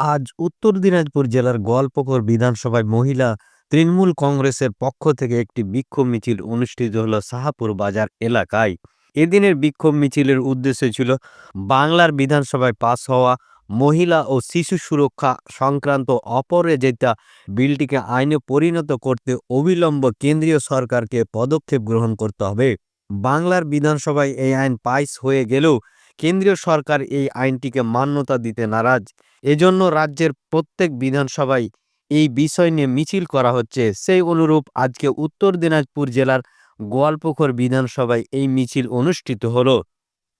আজ উত্তর দিনাজপুর জেলার গোয়ালপুকুর বিধানসভায় মহিলা তৃণমূল কংগ্রেসের পক্ষ থেকে একটি বিক্ষোভ মিছিল অনুষ্ঠিত হল সাহাপুর বাজার এলাকায়। এদিনের বিক্ষোভ মিছিলের উদ্দেশ্য ছিল বাংলার বিধানসভায় পাস হওয়া মহিলা ও শিশু সুরক্ষা সংক্রান্ত অপরাজিতা বিলটিকে আইনে পরিণত করতে অবিলম্ব কেন্দ্রীয় সরকারকে পদক্ষেপ গ্রহণ করতে হবে। বাংলার বিধানসভায় এই আইন পাইস হয়ে গেলেও কেন্দ্রীয় সরকার এই আইনটিকে মান্যতা দিতে নারাজ। এজন্য রাজ্যের প্রত্যেক বিধানসভায় এই বিষয় নিয়ে মিছিল করা হচ্ছে। সেই অনুরূপ আজকে উত্তর দিনাজপুর জেলার গোয়ালপুকুর বিধানসভায় এই মিছিল অনুষ্ঠিত হলো।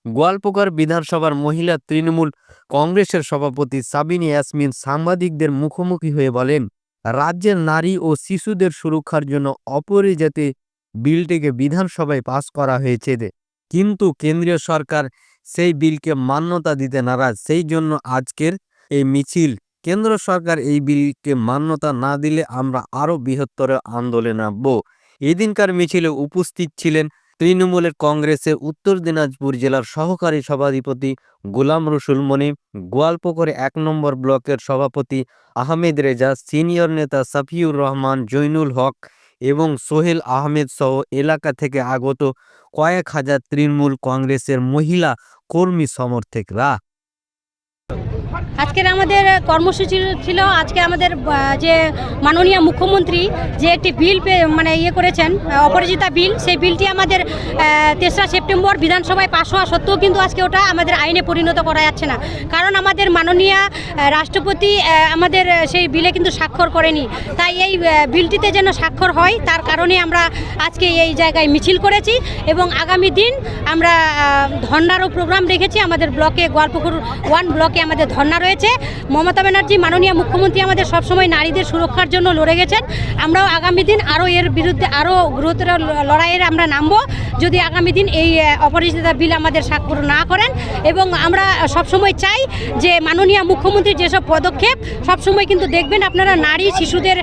গোয়ালপুকুর বিধানসভার মহিলা তৃণমূল কংগ্রেসের সভাপতি সাবিনী ইয়াসমিন সাংবাদিকদের মুখোমুখি হয়ে বলেন, রাজ্যের নারী ও শিশুদের সুরক্ষার জন্য অপরিজাতি বিলটিকে বিধানসভায় পাস করা হয়েছে। কিন্তু কেন্দ্রীয় সরকার সেই বিলকে মান্যতা দিতে নারাজ। সেই জন্য আজকের এই মিছিল, কেন্দ্র সরকার এই বিলকে মান্যতা না দিলে আমরা আরও বৃহত্তর আন্দোলনে নামব। এদিনকার মিছিলে উপস্থিত ছিলেন তৃণমূলের কংগ্রেসের উত্তর দিনাজপুর জেলার সহকারী সভাধিপতি গোলাম রসুল মনিম গোয়ালপুকুরে এক নম্বর ব্লকের সভাপতি আহমেদ রেজা, সিনিয়র নেতা সাফিউর রহমান, জৈনুল হক এবং সোহেল আহমেদ সহ এলাকা থেকে আগত কয়েক হাজার তৃণমূল কংগ্রেসের মহিলা কর্মী সমর্থকরা। আজকের আমাদের কর্মসূচি ছিল, আজকে আমাদের যে মাননীয় মুখ্যমন্ত্রী যে একটি বিল মানে ইয়ে করেছেন অপরাজিতা বিল, সেই বিলটি আমাদের তেসরা সেপ্টেম্বর বিধানসভায় পাশ হওয়া সত্ত্বেও কিন্তু আজকে ওটা আমাদের আইনে পরিণত করা যাচ্ছে না। কারণ আমাদের মাননীয় রাষ্ট্রপতি আমাদের সেই বিলে কিন্তু স্বাক্ষর করেনি। তাই এই বিলটিতে যেন স্বাক্ষর হয়, তার কারণে আমরা আজকে এই জায়গায় মিছিল করেছি এবং আগামী দিন আমরা ধর্নারও প্রোগ্রাম রেখেছি। আমাদের ব্লকে, গোয়ালপুকুর ওয়ান ব্লকে আমাদের ধর্না রয়েছে। মমতা ব্যানার্জি, মাননীয় মুখ্যমন্ত্রী আমাদের সবসময় নারীদের সুরক্ষার জন্য লড়ে গেছেন। আমরাও আগামী দিন আরও এর বিরুদ্ধে আরও গুরুতর লড়াইয়ের আমরা নামবো। যদি আগামী দিন এই অপরিচিতা বিল আমাদের স্বাক্ষর না করেন এবং আমরা সবসময় চাই যে মাননীয় মুখ্যমন্ত্রীর যেসব পদক্ষেপ, সবসময় কিন্তু দেখবেন আপনারা নারী শিশুদের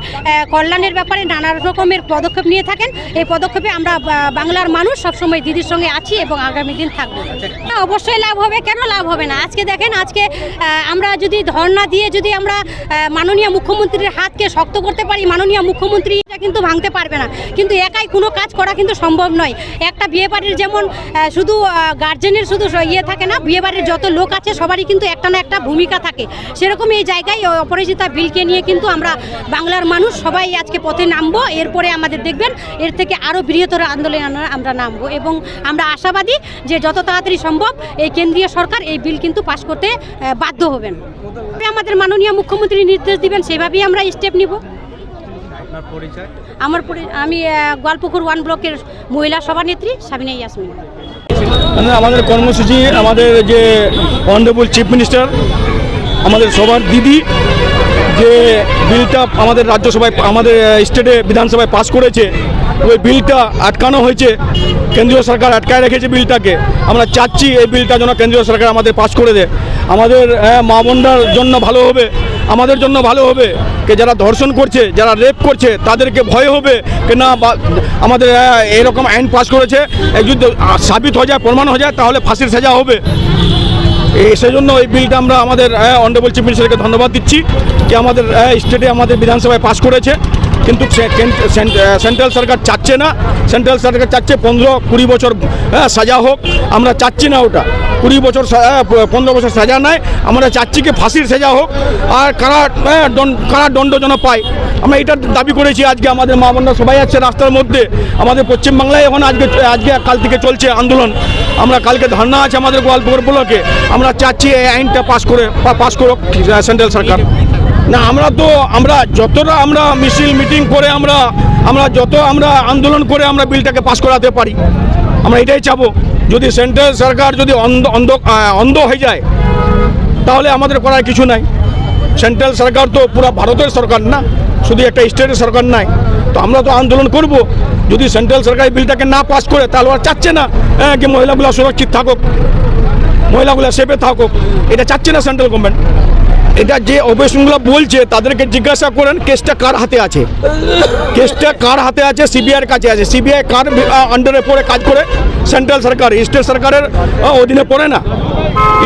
কল্যাণের ব্যাপারে নানা রকমের পদক্ষেপ নিয়ে থাকেন। এই পদক্ষেপে আমরা বাংলার মানুষ সবসময় দিদির সঙ্গে আছি এবং আগামী দিন থাকব। অবশ্যই লাভ হবে। কেন লাভ হবে না? আজকে দেখেন, আজকে আমরা যদি ধর্ণা দিয়ে যদি আমরা মাননীয় মুখ্যমন্ত্রীর হাতকে শক্ত করতে পারি, মাননীয় মুখ্যমন্ত্রী এটা কিন্তু ভাঙতে পারবে না। কিন্তু একাই কোনো কাজ করা কিন্তু সম্ভব নয়। একটা বিয়ে বাড়ির যেমন শুধু গার্জেনের শুধু ইয়ে থাকে না, বিয়ে বাড়ির যত লোক আছে সবারই কিন্তু একটা না একটা ভূমিকা থাকে। সেরকম এই জায়গায় অপরাজিতা বিলকে নিয়ে কিন্তু আমরা বাংলার মানুষ সবাই আজকে পথে নামবো। এরপরে আমাদের দেখবেন, এর থেকে আরও বৃহত্তর আন্দোলন আমরা- নামবো। এবং আমরা আশাবাদী যে যত তাড়াতাড়ি সম্ভব এই কেন্দ্রীয় সরকার এই বিল কিন্তু পাশ করতে বাধ্য হবেন। আমাদের মাননীয় মুখ্যমন্ত্রী নির্দেশ দিবেন সেভাবেই আমরা স্টেপ নিব। আমার আমি গোয়ালপুকুর ওয়ান ব্লকের মহিলা সভানেত্রী সাবিনা ইয়াসমিন। মানে আমাদের কর্মসূচি আমাদের যে অনারেবল চিফ মিনিস্টার আমাদের সবার দিদি যে বিলটা আমাদের রাজ্যসভায় আমাদের স্টেটে বিধানসভায় পাস করেছে ওই বিলটা আটকানো হয়েছে কেন্দ্রীয় সরকার আটকায় রেখেছে বিলটাকে আমরা চাচ্ছি এই বিলটা যেন কেন্দ্রীয় সরকার আমাদের পাস করে দেয়। আমাদের আহ, মা বোনরার জন্য ভালো হবে আমাদের জন্য ভালো হবে। কে যারা ধর্ষণ করছে যারা রেপ করছে তাদেরকে ভয় হবে। কে না আমাদের আহ, এরকম আইন পাস করেছে যদি সাবিত হয়ে যায় প্রমাণ হয়ে যায় তাহলে ফাঁসির সাজা হবে। সেজন্য এই বিলটা আমরা আমাদের অনারেবল চিফ মিনিস্টারকে ধন্যবাদ দিচ্ছি যে আমাদের স্টেটে আমাদের বিধানসভায় পাস করেছে। কিন্তু সেন্ট্রাল সরকার চাচ্ছে না। সেন্ট্রাল সরকার চাচ্ছে পনেরো কুড়ি বছর আহ, সাজা হোক। আমরা চাচ্ছি না ওটা। কুড়ি বছর প- পনেরো বছর সাজা নয় আমরা চাচ্ছি কি ফাঁসির সাজা হোক। আর কারা আহ, কারা দণ্ড যেন পায়। আমরা এটা দাবি করেছি আজকে আমাদের মা বোনরা সবাই আছে রাস্তার মধ্যে। আমাদের পশ্চিমবাংলায় এখন আজকে আজকে কাল থেকে চলছে আন্দোলন। আমরা কালকে ধারণা আছে আমাদের গোয়ালপুর ব্লকে। আমরা চাচ্ছি এই আইনটা পাস করে পাস করুক সেন্ট্রাল সরকার। না আমরা তো আমরা যতটা আমরা মিছিল মিটিং করে আমরা আমরা যত আমরা আন্দোলন করে আমরা বিলটাকে পাশ করাতে পারি আমরা এটাই চাবো। যদি সেন্ট্রাল সরকার যদি অন্ধ অন্ধ অন্ধ হয়ে যায় তাহলে আমাদের করার কিছু নাই। সেন্ট্রাল সরকার তো পুরো ভারতের সরকার না শুধু একটা স্টেটের সরকার নাই। তো আমরা তো আন্দোলন করব। যদি সেন্ট্রাল সরকার বিলটাকে না পাস করে তাহলে ওরা চাচ্ছে না হ্যাঁ, কি মহিলাগুলো সুরক্ষিত থাকুক মহিলাগুলো সেফে থাকুক। এটা চাচ্ছে না সেন্ট্রাল গভর্নমেন্ট এটা যে অপারেশনগুলো বলছে, তাদেরকে জিজ্ঞাসা করেন, কেসটা কার হাতে আছে? কেসটা কার হাতে আছে? সিবিআইয়ের কাছে আছে। সিবিআই কার আন্ডারে পড়ে কাজ করে? সেন্ট্রাল সরকার স্টেট সরকারের অধীনে পড়ে না?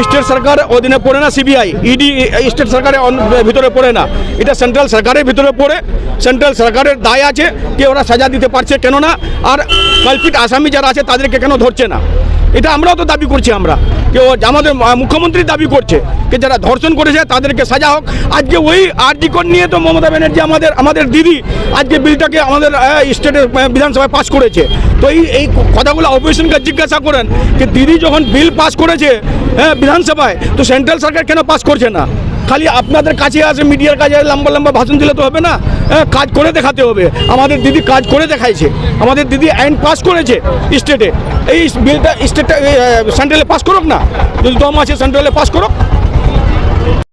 স্টেট সরকার অধীনে পড়ে না সিবিআই ইডি স্টেট সরকারের ভিতরে পড়ে না? এটা সেন্ট্রাল সরকারের ভিতরে পড়ে। সেন্ট্রাল সরকারের দায় আছে, কে ওরা সাজা দিতে পারছে কেন না আর কালপিট আসামি যারা আছে, তাদেরকে কেন ধরছে না? এটা আমরাও তো দাবি করছি আমরা। কেউ আমাদের মুখ্যমন্ত্রী দাবি করছে যে যারা ধর্ষণ করেছে তাদেরকে সাজা হোক। আজকে ওই আর্জিকর নিয়ে তো মমতা ব্যানার্জি আমাদের আমাদের দিদি আজকে বিলটাকে আমাদের স্টেটের বিধানসভায় পাশ করেছে। তো এই এই কথাগুলো অপোজিশনকে জিজ্ঞাসা করেন যে দিদি যখন বিল পাশ করেছে হ্যাঁ বিধানসভায়, তো সেন্ট্রাল সরকার কেন পাশ করছে না? খালি আপনাদের কাছে আসে মিডিয়ার কাছে লম্বা লম্বা ভাষণ দিলে তো হবে না। হ্যাঁ, কাজ করে দেখাতে হবে। আমাদের দিদি কাজ করে দেখাইছে। আমাদের দিদি আইন পাস করেছে স্টেটে। এই বিলটা স্টেটটা সেন্ট্রালে পাস করুক না? যদি দম আছে সেন্ট্রালে পাস করুক।